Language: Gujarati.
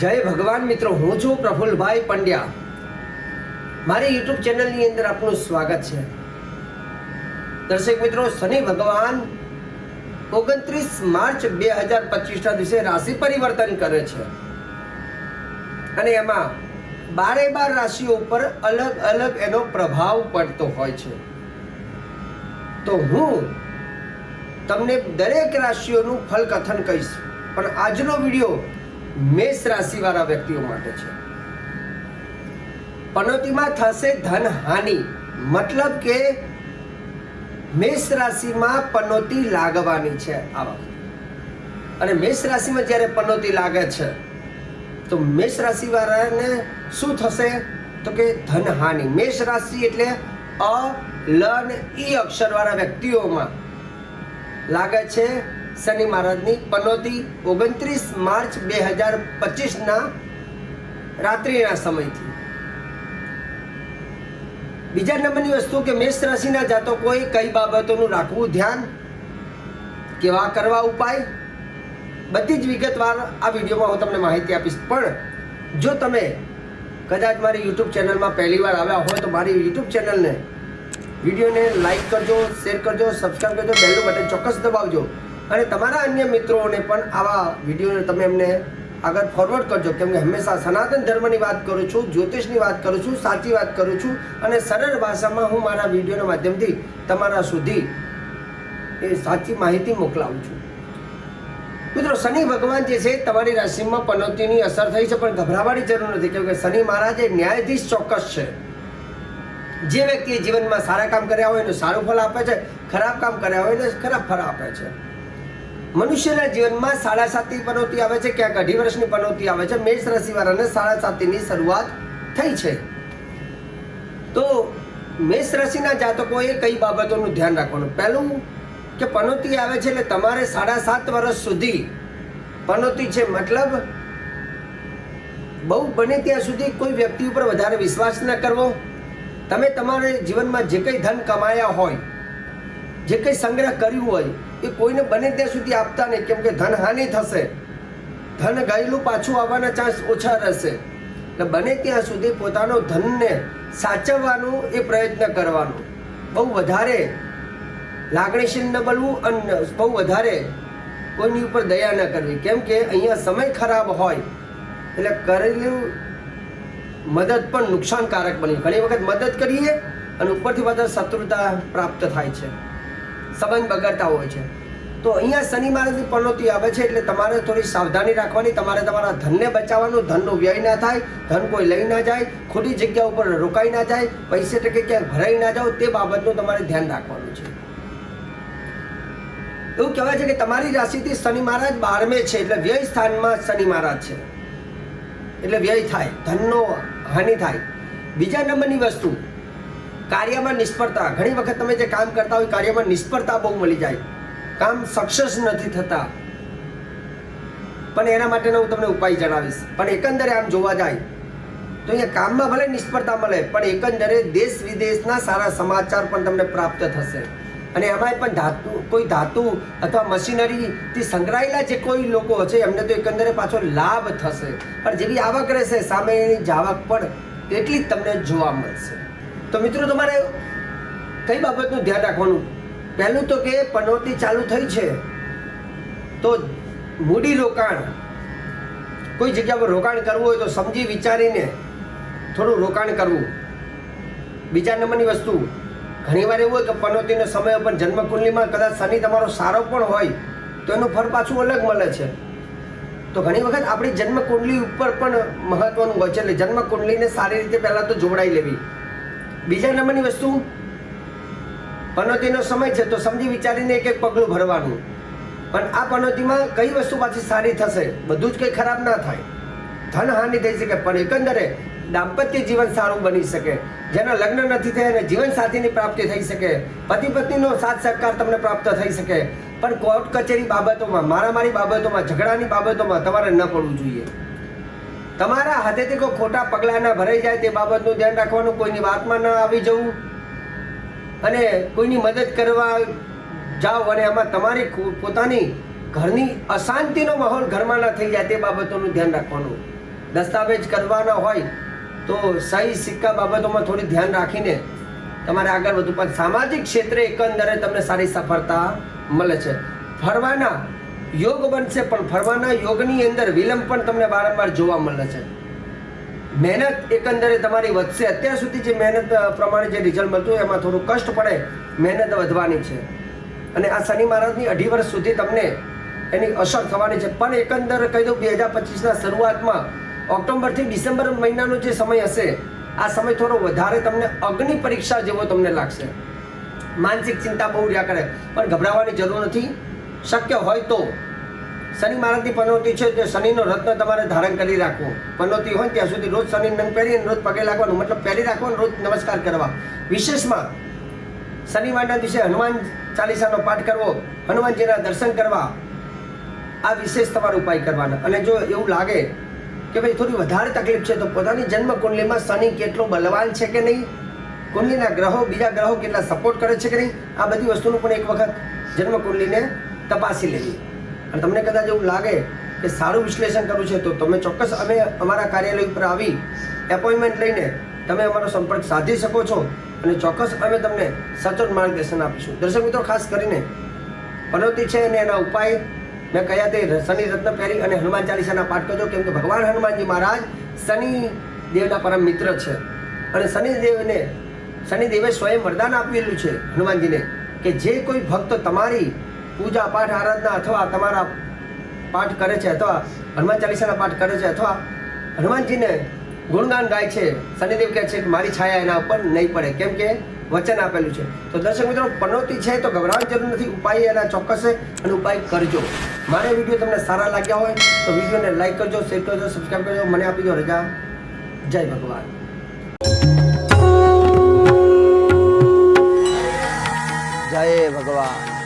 જય ભગવાન મિત્રો, હું છું પ્રફુલભાઈ પંડ્યા. મારી યુટ્યુબ ચેનલની અંદર આપનું સ્વાગત છે. દર્શક મિત્રો, શનિ ભગવાન ઓગણત્રીસ માર્ચ બે હજાર પચીસના દિવસે રાશિ પરિવર્તન કરે છે. અને એમાં બારે બાર રાશિઓ ઉપર અલગ અલગ એનો પ્રભાવ પડતો હોય છે. તો હું તમને દરેક રાશિઓનું ફલકથન કહીશ. પણ આજનો વીડિયો મેષ રાશિવાળા વ્યક્તિઓ માટે છે. પનોતીમાં થશે ધન હાનિ. મતલબ કે મેષ રાશિમાં પનોતી લાગવાની છે આ વખતે. અને મેષ રાશિમાં જ્યારે પનોતી લાગે છે, તો મેષ રાશિવાળાને શું થશે? તો કે ધન હાનિ. મેષ રાશિ એટલે અ, લ ઈ અક્ષરવાળા વ્યક્તિઓમાં લાગે છે શનિ મહારાજની પનોતી ઓગણત્રીસ માર્ચ બે હજાર પચીસના રાત્રિના સમયથી. બીજા નંબરની વસ્તુ કે મેષ રાશિના જાતકોએ કઈ બાબતોનું રાખવું ધ્યાન કેવા કરવા ઉપાય, બધી જ વિગતવાર આ વિડીયોમાં હું તમને માહિતી આપીશ. પણ જો તમે કદાચ મારી યુટ્યુબ ચેનલમાં પહેલી વાર આવ્યા હોય તો મારી યુટ્યુબ ચેનલને વિડીયોને લાઈક કરજો, શેર કરજો, સબસ્ક્રાઈબ કરજો, બેલનું બટન ચોક્કસ દબાવજો. અને તમારા અન્ય મિત્રોને પણ આવા વિડીયોને તમે એમને આગળ ફોરવર્ડ કરજો, કેમ કે હંમેશા સનાતન ધર્મની વાત કરું છું, જ્યોતિષની વાત કરું છું, સાચી વાત કરું છું અને સરળ ભાષામાં હું મારા વિડીયોના માધ્યમથી તમારા સુધી એ સાચી માહિતી મોકલાવું છું. મિત્રો, શનિ ભગવાન જે છે, તમારી રાશિમાં પનોતીની અસર થઈ છે, પણ ગભરાવાની જરૂર નથી, કેમ કે શનિ મહારાજ એ ન્યાયાધીશ ચોક્કસ છે. જે વ્યક્તિએ જીવનમાં સારા કામ કર્યા હોય એને સારું ફળ આપે છે, ખરાબ કામ કર્યા હોય એને ખરાબ ફળ આપે છે. મનુષ્યના જીવનમાં સાડા સાતની પનોતી આવે છે, ક્યાંક અઢી વર્ષની પનોતી આવે છે. મેષ રાશિવાળાને સાડા સાતીની શરૂઆત થઈ છે. તો મેષ રાશિના જાતકોએ કઈ બાબતોનું ધ્યાન રાખવાનું? પહેલું કે પનોતી આવે છે એટલે તમારે સાડા સાત વર્ષ સુધી પનોતી છે. મતલબ બહુ બને ત્યાં સુધી કોઈ વ્યક્તિ ઉપર વધારે વિશ્વાસ ન કરવો. તમે તમારે જીવનમાં જે કંઈ ધન કમાયા હોય, જે કંઈ સંગ્રહ કર્યું હોય એ કોઈને બને ત્યાં સુધી આપતા નહીં. કેમ કે ધન હાનિ થશે. ધન ગયેલું પાછું આવવાના ચાન્સ ઓછા રહેશે. એટલે બને ત્યાં સુધી પોતાનો ધનને સાચવવાનું એ પ્રયત્ન કરવાનો. બહુ વધારે લાગણીશીલ ન બનવું અને બહુ વધારે કોઈની ઉપર દયા ન કરવી. કેમ કે અહીંયા સમય ખરાબ હોય. એટલે કરેલું મદદ પણ નુકસાનકારક બની. ઘણી વખત મદદ કરીએ અને ઉપરથી વધારે શત્રુતા પ્રાપ્ત થાય છે. સંબંધ બગડતા હોય છે. તો અહીંયા શનિ મહારાજની પનોતી આવે છે એટલે તમારે થોડી સાવધાની રાખવાની, તમારે તમારા ધનને બચાવવાનું, ધનનો વ્યય ના થાય, ધન કોઈ લઈ ના જાય, ખોટી જગ્યા ઉપર રોકાઈ ના જાય, પૈસે ટકે ક્યાંક ભરાઈ ના જાઓ, તે બાબતનું તમારે ધ્યાન રાખવાનું છે. એવું કહેવાય છે કે તમારી રાશિથી શનિ મહારાજ બારમે છે, એટલે વ્યય સ્થાનમાં શનિ મહારાજ છે. એટલે વ્યય થાય, ધનનો હાનિ થાય. બીજા નંબરની વસ્તુ કાર્યમાં નિષ્ફળતા. ઘણી વખત તમે જે કામ કરતા હોય કાર્યમાં નિષ્ફળતા બહુ મળી જાય. કામ સક્સેસ નથી થતા. પણ એના માટેનો હું તમને ઉપાય જણાવીશ. પણ એકંદરે આમ જોવા જાય, તો અહીંયા કામમાં ભલે નિષ્ફળતા મળે, પણ એકંદરે દેશ વિદેશના સારા સમાચાર પણ તમને પ્રાપ્ત થશે. અને એમાંય પણ ધાતુ, કોઈ ધાતુ અથવા મશીનરીથી સંકળાયેલા જે કોઈ લોકો છે, એમને તો એકંદરે પાછો લાભ થશે. પણ જેવી આવક રહેશે, સામેની જ આવક પણ એટલી જ તમને જોવા મળશે. તો મિત્રો તમારે કઈ બાબતનું ધ્યાન રાખવાનું? પહેલું તો કે પનોતી ચાલુ થઈ છે. તો મૂડી રોકાણ. કોઈ જગ્યા પર રોકાણ કરવું હોય તો સમજી વિચારીને થોડું રોકાણ કરવું. બીજા નંબરની વસ્તુ, ઘણીવાર એવું હોય કે પનોતીનો સમય ઉપર જન્મકુંડલીમાં કદાચ શનિ તમારો સારો પણ હોય, તો એનું ફળ પાછું અલગ મળે છે. તો ઘણી વખત આપણી જન્મકુંડલી ઉપર પણ મહત્વનું હોય છે, એટલે જન્મકુંડલીને સારી રીતે પહેલાં તો જોવડાઈ લેવી. બીજા નંબરની વસ્તુ? પનોતીનો સમય છે તો સમજી વિચારીને એક એક પગલું ભરવાનું. પણ આ પનોતીમાં કઈ વસ્તુ પાછી સારી થશે? બધું જ કંઈ ખરાબ ના થાય. ધન હાનિ થઈ શકે, પણ એકંદરે દાંપત્ય જીવન સારું બની શકે. જેના લગ્ન નથી થયા અને જીવન સાથીની પ્રાપ્તિ થઈ શકે. પતિ પત્નીનો સાથ સહકાર તમને પ્રાપ્ત થઈ શકે. પણ કોર્ટ કચેરી બાબતોમાં, મારામારી બાબતોમાં, ઝઘડાની બાબતોમાં તમારે ન પડવું જોઈએ. તમારા હાથેથી કોઈ ખોટા પગલાં ના ભરાઈ જાય તે બાબતનું ધ્યાન રાખવાનું કોઈની વાતમાં ન આવી જવું. અને કોઈની મદદ કરવા જાઓ અને એમાં તમારી પોતાની ઘરની અશાંતિનો માહોલ ઘરમાં ના થઈ જાય તે બાબતોનું ધ્યાન રાખવાનું. દસ્તાવેજ કરવાના હોય તો સહી સિક્કા બાબતોમાં થોડી ધ્યાન રાખીને તમારે આગળ વધવું. પણ સામાજિક ક્ષેત્રે એકંદરે તમને સારી સફળતા મળે છે. ફરવાના યોગ બનશે, પણ ફરવાના યોગની અંદર વિલંબ પણ તમને વારંવાર જોવા મળે છે. મહેનત એકંદરે તમારી વધશે. અત્યાર સુધી જે મહેનત પ્રમાણે જે રિઝલ્ટ મળતું એમાં થોડું કષ્ટ પડે, મહેનત વધવાની છે. અને આ શનિ મહારાજની અઢી વર્ષ સુધી તમને એની અસર થવાની છે. પણ એકંદર કહી દઉં, બે હજાર પચીસના શરૂઆતમાં ઓક્ટોબરથી ડિસેમ્બર મહિનાનો જે સમય હશે, આ સમય થોડો વધારે તમને અગ્નિ પરીક્ષા જેવો તમને લાગશે. માનસિક ચિંતા બહુ રહ્યા કરે, પણ ગભરાવાની જરૂર નથી. શક્ય હોય તો શનિ મહારાજની પનોતી છે તે શનિનો રત્ન તમારે ધારણ કરી રાખવો. પનોતી હોય ત્યાં સુધી રોજ શનિ નંગ પહેરી રોજ પગે લાગવાનું. મતલબ પહેરી રાખવાનું, રોજ નમસ્કાર કરવા. વિશેષમાં શનિવારના દિવસે હનુમાન ચાલીસાનો પાઠ કરવો, હનુમાનજીના દર્શન કરવા, આ વિશેષ તમારો ઉપાય કરવાનો. અને જો એવું લાગે કે ભાઈ થોડી વધારે તકલીફ છે, તો પોતાની જન્મ કુંડલીમાં શનિ કેટલો બલવાન છે કે નહીં? કુંડલીના ગ્રહો, બીજા ગ્રહો કેટલા સપોર્ટ કરે છે કે નહીં? આ બધી વસ્તુનું પણ એક વખત જન્મ કુંડલીને તપાસી લેવી અને તમને કદાચ એવું લાગે કે સારું વિશ્લેષણ કરવું છે, તો તમે ચોક્કસ અમે અમારા કાર્યાલય ઉપર આવી એપોઇન્ટમેન્ટ લઈને તમે અમારો સંપર્ક સાધી શકો છો અને ચોક્કસ અમે તમને સચોટ માર્ગદર્શન આપીશું. દર્શક મિત્રો, ખાસ કરીને પનોતી છે અને એના ઉપાય મેં કહ્યા તે શનિ રત્ન પહેરી અને હનુમાન ચાલીસાના પાઠ કરજો, કેમ કે ભગવાન હનુમાનજી મહારાજ શનિ દેવના પરમ મિત્ર છે. અને શનિદેવને શનિદેવે સ્વયં વરદાન આપેલું છે હનુમાનજીને કે જે કોઈ ભક્ત તમારી પૂજા પાઠ, આરાધના અથવા તમારા પાઠ કરે છે અથવા હનુમાન ચાલીસાના પાઠ કરે છે અથવા હનુમાનજીને ગુણગાન ગાય છે, શનિદેવ કહે છે કે મારી છાયા એના ઉપર નહીં પડે. કેમ કે વચન આપેલું છે. તો દર્શક મિત્રો, પનોતી છે તો ગભરાવાની જરૂર નથી. ઉપાય એના ચોક્કસ અને ઉપાય કરજો. મારા વીડિયો તમને સારા લાગ્યા હોય તો વિડીયોને લાઇક કરજો, શેર કરજો સબસ્ક્રાઈબ કરજો, મને આપી દો રજા. જય ભગવાન. જય ભગવાન.